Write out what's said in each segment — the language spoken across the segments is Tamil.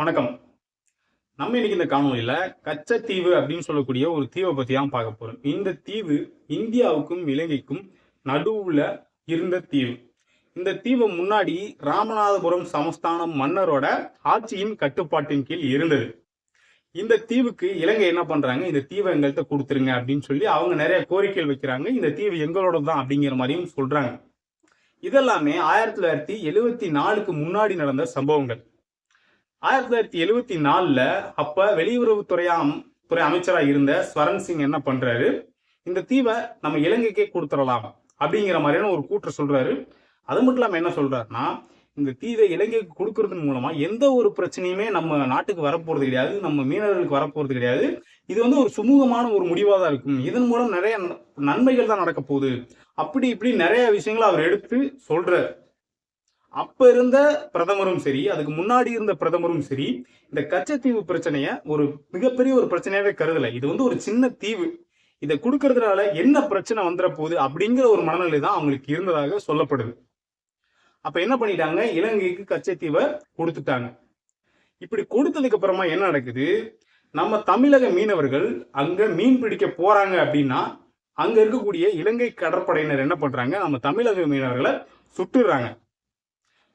வணக்கம். நம்ம இன்னைக்கு இந்த காணொலியில கச்சத்தீவு அப்படின்னு சொல்லக்கூடிய ஒரு தீவை பத்தி தான் பார்க்க போறோம். இந்த தீவு இந்தியாவுக்கும் இலங்கைக்கும் நடுவுல இருந்த தீவு. இந்த தீவு முன்னாடி ராமநாதபுரம் சமஸ்தானம் மன்னரோட ஆட்சியின் கட்டுப்பாட்டின் கீழ் இருந்தது. இந்த தீவுக்கு இலங்கை என்ன பண்றாங்க? இந்த தீவை எங்கள்கிட்ட கொடுத்துருங்க அப்படின்னு சொல்லி அவங்க நிறைய கோரிக்கைகள் வைக்கிறாங்க. இந்த தீவு எங்களோட தான் அப்படிங்கிற மாதிரியும் சொல்றாங்க. இதெல்லாமே ஆயிரத்தி தொள்ளாயிரத்தி எழுவத்தி நாலுக்கு முன்னாடி நடந்த சம்பவங்கள். ஆயிரத்தி தொள்ளாயிரத்தி எழுவத்தி நாலுல அப்ப வெளியுறவுத்துறை அம்- துறை அமைச்சராக இருந்த ஸ்வரன் சிங் என்ன பண்றாரு? இந்த தீவை நம்ம இலங்கைக்கே கொடுத்துடலாம் அப்படிங்கிற மாதிரியான ஒரு கூற்று சொல்றாரு. அது மட்டும் இல்லாமல் என்ன சொல்றாருன்னா இந்த தீவை இலங்கைக்கு கொடுக்கறதன் மூலமா எந்த ஒரு பிரச்சனையுமே நம்ம நாட்டுக்கு வரப்போறது கிடையாது நம்ம மீனவர்களுக்கு வரப்போறது கிடையாது. இது வந்து ஒரு சுமூகமான ஒரு முடிவாக தான் இருக்கும். இதன் மூலம் நிறைய நன்மைகள் தான் நடக்க போகுது. அப்படி இப்படி நிறைய விஷயங்களை அவர் எடுத்து சொல்றாரு. அப்ப இருந்த பிரதமரும் சரி அதுக்கு முன்னாடி இருந்த பிரதமரும் சரி இந்த கச்சத்தீவு பிரச்சனைய ஒரு மிகப்பெரிய ஒரு பிரச்சனையாவே கருதல. இது வந்து ஒரு சின்ன தீவு. இதை கொடுக்கறதுனால என்ன பிரச்சனை வந்துட போகுது அப்படிங்கிற ஒரு மனநிலை தான் அவங்களுக்கு இருந்ததாக சொல்லப்படுது. அப்ப என்ன பண்ணிட்டாங்க? இலங்கைக்கு கச்சத்தீவை கொடுத்துட்டாங்க. இப்படி கொடுத்ததுக்கு அப்புறமா என்ன நடக்குது? நம்ம தமிழக மீனவர்கள் அங்க மீன் பிடிக்க போறாங்க அப்படின்னா அங்க இருக்கக்கூடிய இலங்கை கடற்படையினர் என்ன பண்றாங்க? நம்ம தமிழக மீனவர்களை சுட்டுறாங்க.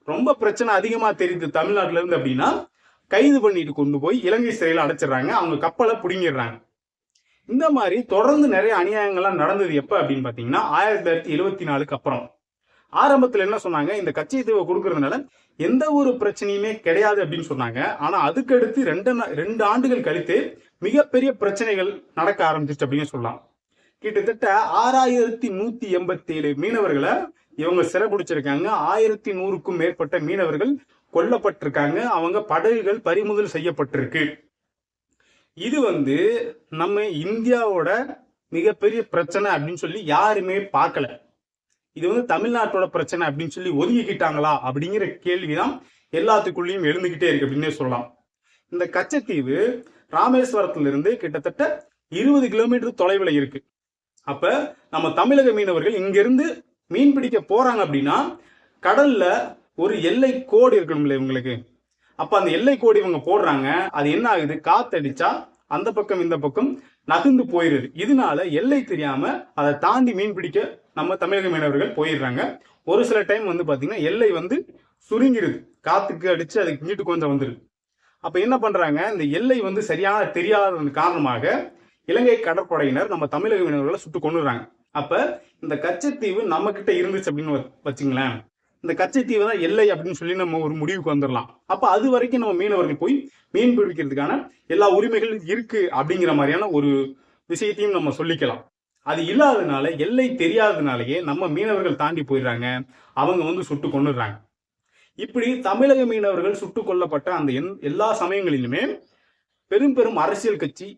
ரொம்ப பிரச்சனை அதிகமாக தெரியுது தமிழ்நாட்டில இருந்து அப்படின்னா கைது பண்ணிட்டு கொண்டு போய் இலங்கை சிறையில் அடைச்சிடுறாங்க. அவங்க கப்பலை பிடுங்கிடுறாங்க. இந்த மாதிரி தொடர்ந்து நிறைய அநியாயங்கள்லாம் நடந்தது எப்போ அப்படின்னு பார்த்தீங்கன்னா ஆயிரத்தி தொள்ளாயிரத்தி எழுபத்தி நாலுக்கு அப்புறம். ஆரம்பத்தில் என்ன சொன்னாங்க? இந்த கச்சைத்தீவை கொடுக்கறதுனால எந்த ஒரு பிரச்சனையுமே கிடையாது அப்படின்னு சொன்னாங்க. ஆனால் அதுக்கடுத்து ரெண்டு நா- ரெண்டு ஆண்டுகள் கழித்து மிகப்பெரிய பிரச்சனைகள் நடக்க ஆரம்பிச்சிச்சு அப்படின்னு சொல்லலாம். கிட்டத்தட்ட ஆறாயிரத்தி நூத்தி எண்பத்தி ஏழு மீனவர்களை இவங்க சிறைபிடிச்சிருக்காங்க ஆயிரத்தி நூறுக்கும் மேற்பட்ட மீனவர்கள் கொல்லப்பட்டிருக்காங்க. அவங்க படகுகள் பறிமுதல் செய்யப்பட்டிருக்கு. இது வந்து நம்ம இந்தியாவோட மிகப்பெரிய பிரச்சனை அப்படின்னு சொல்லி யாருமே பார்க்கல. இது வந்து தமிழ்நாட்டோட பிரச்சனை அப்படின்னு சொல்லி ஒதுங்கிக்கிட்டாங்களா அப்படிங்கிற கேள்விதான் எல்லாத்துக்குள்ளேயும் எழுந்துகிட்டே இருக்கு அப்படின்னே சொல்லலாம். இந்த கச்சத்தீவு ராமேஸ்வரத்துல இருந்து கிட்டத்தட்ட இருபது கிலோமீட்டர் தொலைவில் இருக்கு. அப்ப நம்ம தமிழக மீனவர்கள் இங்கிருந்து மீன் பிடிக்க போகிறாங்க அப்படின்னா கடலில் ஒரு எல்லை கோடு இருக்கணும்ல இவங்களுக்கு. அப்போ அந்த எல்லை கோடு இவங்க போடுறாங்க. அது என்ன ஆகுது? காத்தடிச்சா அந்த பக்கம் இந்த பக்கம் நகர்ந்து போயிடுது இதனால எல்லை தெரியாம அதை தாண்டி மீன் பிடிக்க நம்ம தமிழக மீனவர்கள் போயிடுறாங்க. ஒரு சில டைம் வந்து பாத்தீங்கன்னா எல்லை வந்து சுருங்கிருது. காத்துக்கு அடிச்சு அதுக்கு கிஞ்சிட்டு கொஞ்சம் வந்துருது. அப்ப என்ன பண்றாங்க? இந்த எல்லை வந்து சரியான தெரியாத காரணமாக இலங்கை கடற்படையினர் நம்ம தமிழக மீனவர்களை சுட்டு கொண்டுறாங்க அப்ப இந்த கச்சத்தீவு நம்ம கிட்ட இருந்துச்சு அப்படின்னு வ- வச்சுங்களேன். இந்த கச்சத்தீவு தான் எல்லை அப்படின்னு சொல்லி நம்ம ஒரு முடிவுக்கு வந்துடலாம் அப்ப அது வரைக்கும் நம்ம மீனவர்கள் போய் மீன் பிடிக்கிறதுக்கான எல்லா உரிமைகளும் இருக்கு அப்படிங்கிற மாதிரியான ஒரு விஷயத்தையும் நம்ம சொல்லிக்கலாம். அது இல்லாதனால எல்லை தெரியாததுனாலயே நம்ம மீனவர்கள் தாண்டி போயிடுறாங்க. அவங்க வந்து சுட்டு கொண்டுடுறாங்க இப்படி தமிழக மீனவர்கள் சுட்டு கொல்லப்பட்ட அந்த எந்- எல்லா சமயங்களிலுமே பெரும் பெரும் அரசியல் கட்சி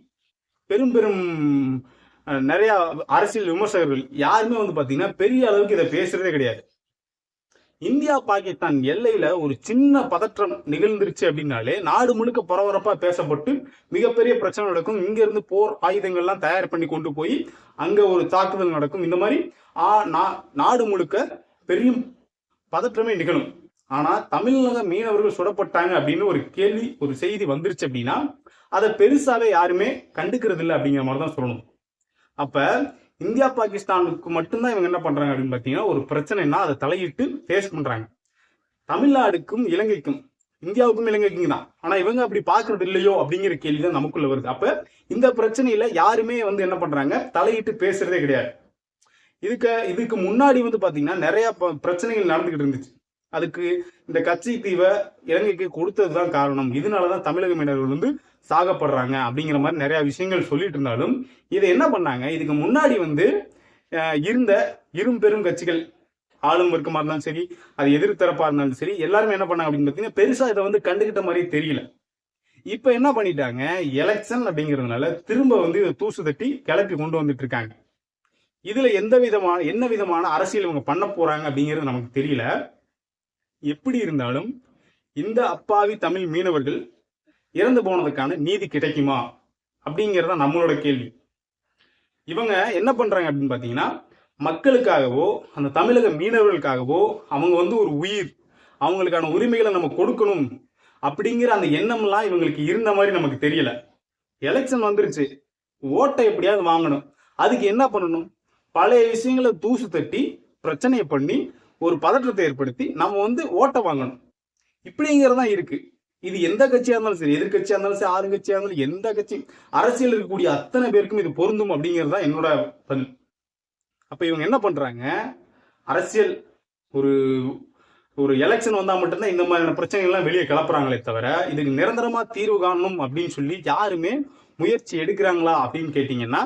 பெரும் பெரும் நிறைய அரசியல் விமர்சகர்கள் யாருமே வந்து பாத்தீங்கன்னா பெரிய அளவுக்கு இதை பேசுறதே கிடையாது. இந்தியா பாகிஸ்தான் எல்லையில ஒரு சின்ன பதற்றம் நிகழ்ந்துருச்சு அப்படின்னாலே நாடு முழுக்க பரபரப்பா பேசப்பட்டு மிகப்பெரிய பிரச்சனை நடக்கும். இங்க இருந்து போர் ஆயுதங்கள்லாம் தயார் பண்ணி கொண்டு போய் அங்க ஒரு தாக்குதல் நடக்கும். இந்த மாதிரி ஆ, நா- நாடு முழுக்க பெரிய பதற்றமே நிகழும். ஆனா தமிழக மீனவர்கள் சுடப்பட்டாங்க அப்படின்னு ஒரு கேள்வி ஒரு செய்தி வந்துருச்சு அப்படின்னா அதை பெருசாவே யாருமே கண்டுக்கிறது இல்லை அப்படிங்கிற மாதிரி தான் சொல்லணும். அப்ப இந்தியா பாகிஸ்தானுக்கு மட்டும்தான் இவங்க என்ன பண்றாங்க அப்படின்னு பாத்தீங்கன்னா ஒரு பிரச்சனைனா அதை தலையிட்டு ஃபேஸ் பண்றாங்க. தமிழ்நாடுக்கும் இலங்கைக்கும் இந்தியாவுக்கும் இலங்கைக்கும் தான். ஆனா இவங்க அப்படி பாக்குறது இல்லையோ அப்படிங்கிற கேள்வி தான் நமக்குள்ள வருது. அப்ப இந்த பிரச்சனையில யாருமே வந்து என்ன பண்றாங்க? தலையிட்டு பேசுறதே கிடையாது. இதுக்கு இதுக்கு முன்னாடி வந்து பாத்தீங்கன்னா நிறைய பிரச்சனைகள் நடந்துகிட்டு இருந்துச்சு. அதுக்கு இந்த கட்சி தீவை இலங்கைக்கு கொடுத்தது தான் காரணம். இதனாலதான் தமிழக மீனவர்கள் வந்து சாகப்படுறாங்க அப்படிங்கிற மாதிரி நிறைய விஷயங்கள் சொல்லிட்டு இருந்தாலும் இதை என்ன பண்ணாங்க? இதுக்கு முன்னாடி வந்து இருந்த இரும் பெரும் கட்சிகள் ஆளும் வர்க்கமா இருந்தாலும் சரி அது எதிர்த்தரப்பா இருந்தாலும் சரி எல்லாருமே என்ன பண்ணாங்க அப்படின்னு பார்த்தீங்கன்னா பெருசா இதை வந்து கண்டுகிட்ட மாதிரி தெரியல. இப்ப என்ன பண்ணிட்டாங்க? எலெக்ஷன் அப்படிங்கிறதுனால திரும்ப வந்து இதை தூசு தட்டி கிளப்பி கொண்டு வந்துட்டு இருக்காங்க. இதுல எந்த விதமான என்ன விதமான அரசியல் இவங்க பண்ண போறாங்க அப்படிங்கிறது நமக்கு தெரியல. எப்படி இருந்தாலும் இந்த அப்பாவி தமிழ் மீனவர்கள் இறந்து போனதுக்கான நீதி கிடைக்குமா? அப்படிங்கறத நம்மளோட கேள்வி. இவங்க என்ன பண்றாங்க அப்படின்னு பார்த்தீங்கன்னா மக்களுக்காகவோ அந்த தமிழக மீனவர்களுக்காகவோ அவங்க வந்து ஒரு உயிர் அவங்களுக்கான உரிமைகளை நம்ம கொடுக்கணும் அப்படிங்கிற அந்த எண்ணம்லாம் இவங்களுக்கு இருந்த மாதிரி நமக்கு தெரியல. எலெக்ஷன் வந்துருச்சு. ஓட்டை எப்படியாவது வாங்கணும். அதுக்கு என்ன பண்ணணும்? பழைய விஷயங்களை தூசு தட்டி பிரச்சனையை பண்ணி ஒரு பதற்றத்தை ஏற்படுத்தி நம்ம வந்து ஓட்டை வாங்கணும். இப்படிங்கிறது தான் இருக்கு. இது எந்த கட்சியா இருந்தாலும் சரி எதிர்கட்சியா இருந்தாலும் சரி ஆளுங்கட்சியா இருந்தாலும் எந்த கட்சி அரசியல் இருக்கக்கூடிய அத்தனை பேருக்கும் இது பொருந்தும் அப்படிங்கிறது தான் என்னோட பதில் அப்ப இவங்க என்ன பண்றாங்க? அரசியல் ஒரு ஒரு எலெக்ஷன் வந்தா மட்டும்தான் இந்த மாதிரியான பிரச்சனைகள்லாம் வெளியே கிளப்புறாங்களே தவிர இதுக்கு நிரந்தரமா தீர்வு காணணும் அப்படின்னு சொல்லி யாருமே முயற்சி எடுக்கிறாங்களா அப்படின்னு கேட்டீங்கன்னா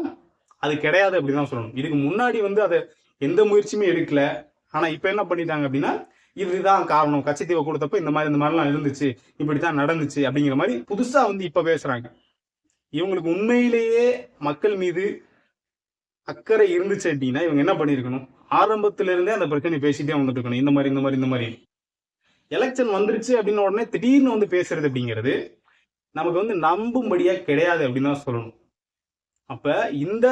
அது கிடையாது அப்படின்னு தான் சொல்லணும். இதுக்கு முன்னாடி வந்து அதை எந்த முயற்சியுமே எடுக்கல. ஆனா இப்ப என்ன பண்ணிட்டாங்க அப்படின்னா இதுதான் காரணம். கச்சத்தீவை கொடுத்தப்ப இந்த மாதிரி இந்த மாதிரிலாம் இருந்துச்சு இப்படித்தான் நடந்துச்சு அப்படிங்கிற மாதிரி புதுசா வந்து இப்ப பேசுறாங்க. இவங்களுக்கு உண்மையிலேயே மக்கள் மீது அக்கறை இருந்துச்சு அப்படின்னா இவங்க என்ன பண்ணிருக்கணும்? ஆரம்பத்துல இருந்தே அந்த பிரச்சனை பேசிட்டே வந்துட்டு இருக்கணும் இந்த மாதிரி இந்த மாதிரி இந்த மாதிரி. எலெக்ஷன் வந்துருச்சு அப்படின்னு உடனே திடீர்னு வந்து பேசுறது அப்படிங்கிறது நமக்கு வந்து நம்பும்படியா கிடையாது அப்படின்னு தான் சொல்லணும். அப்ப இந்த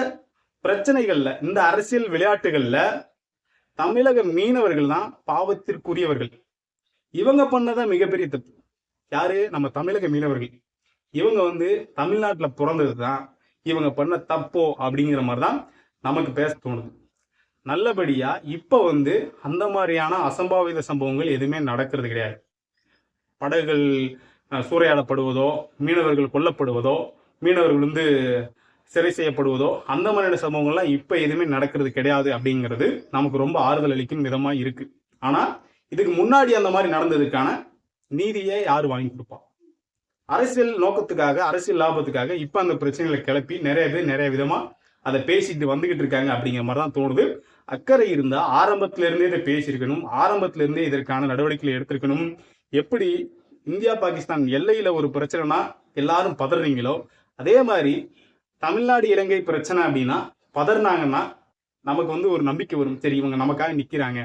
பிரச்சனைகள்ல இந்த அரசியல் விளையாட்டுகள்ல தமிழக மீனவர்கள் தான் பாவத்திற்குரியவர்கள். இவங்க பண்ணதான் மிகப்பெரிய தப்பு. யாரு? நம்ம தமிழக மீனவர்கள். இவங்க வந்து தமிழ்நாட்டுல பிறந்தது தான் இவங்க பண்ண தப்போ அப்படிங்கிற மாதிரி தான் நமக்கு பேச தோணுது. நல்லபடியா இப்ப வந்து அந்த மாதிரியான அசம்பாவித சம்பவங்கள் எதுவுமே நடக்கிறது கிடையாது. படகுகள் அஹ், சூறையாடப்படுவதோ மீனவர்கள் கொல்லப்படுவதோ மீனவர்கள் வந்து சிறை செய்யப்படுவதோ அந்த மாதிரியான சம்பவங்கள்லாம் இப்போ எதுவுமே நடக்கிறது கிடையாது அப்படிங்கிறது நமக்கு ரொம்ப ஆறுதல் அளிக்கும் விதமாக இருக்குது ஆனால் இதுக்கு முன்னாடி அந்த மாதிரி நடந்ததுக்கான நீதியை யார் வாங்கி கொடுப்பா? அரசியல் நோக்கத்துக்காக அரசியல் லாபத்துக்காக இப்போ அந்த பிரச்சனைகளை கிளப்பி நிறைய பேர் நிறைய விதமாக அதை பேசிட்டு வந்துகிட்டு இருக்காங்க அப்படிங்கிற மாதிரி தான் தோணுது. அக்கறை இருந்தால் ஆரம்பத்துல இருந்தே இதை பேசியிருக்கணும் ஆரம்பத்துல இருந்தே இதற்கான நடவடிக்கைகளை எடுத்திருக்கணும். எப்படி இந்தியா பாகிஸ்தான் எல்லையில் ஒரு பிரச்சனைனா எல்லாரும் பதறீங்களோ அதே மாதிரி தமிழ்நாடு இலங்கை பிரச்சனை அப்படின்னா பதறினாங்கன்னா நமக்கு வந்து ஒரு நம்பிக்கை வரும். சரி இவங்க நமக்காக நிற்கிறாங்க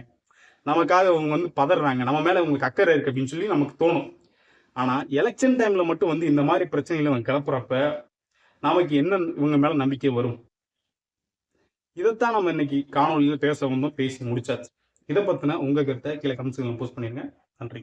நமக்காக இவங்க வந்து பதறாங்க. நம்ம மேல இவங்களுக்கு அக்கறை இருக்கு அப்படின்னு சொல்லி நமக்கு தோணும். ஆனா எலெக்ஷன் டைம்ல மட்டும் வந்து இந்த மாதிரி பிரச்சனைகளை அவங்க கிளப்புறப்ப நமக்கு என்ன இவங்க மேல நம்பிக்கை வரும்? இதைத்தான் நம்ம இன்னைக்கு காணொலியில் பேச வந்தோம் பேசி முடிச்சாச்சு. இதை பத்தின உங்கள் கருத்தை கீழே கமெண்ட்ஸ் போஸ்ட் பண்ணிருங்க. நன்றி.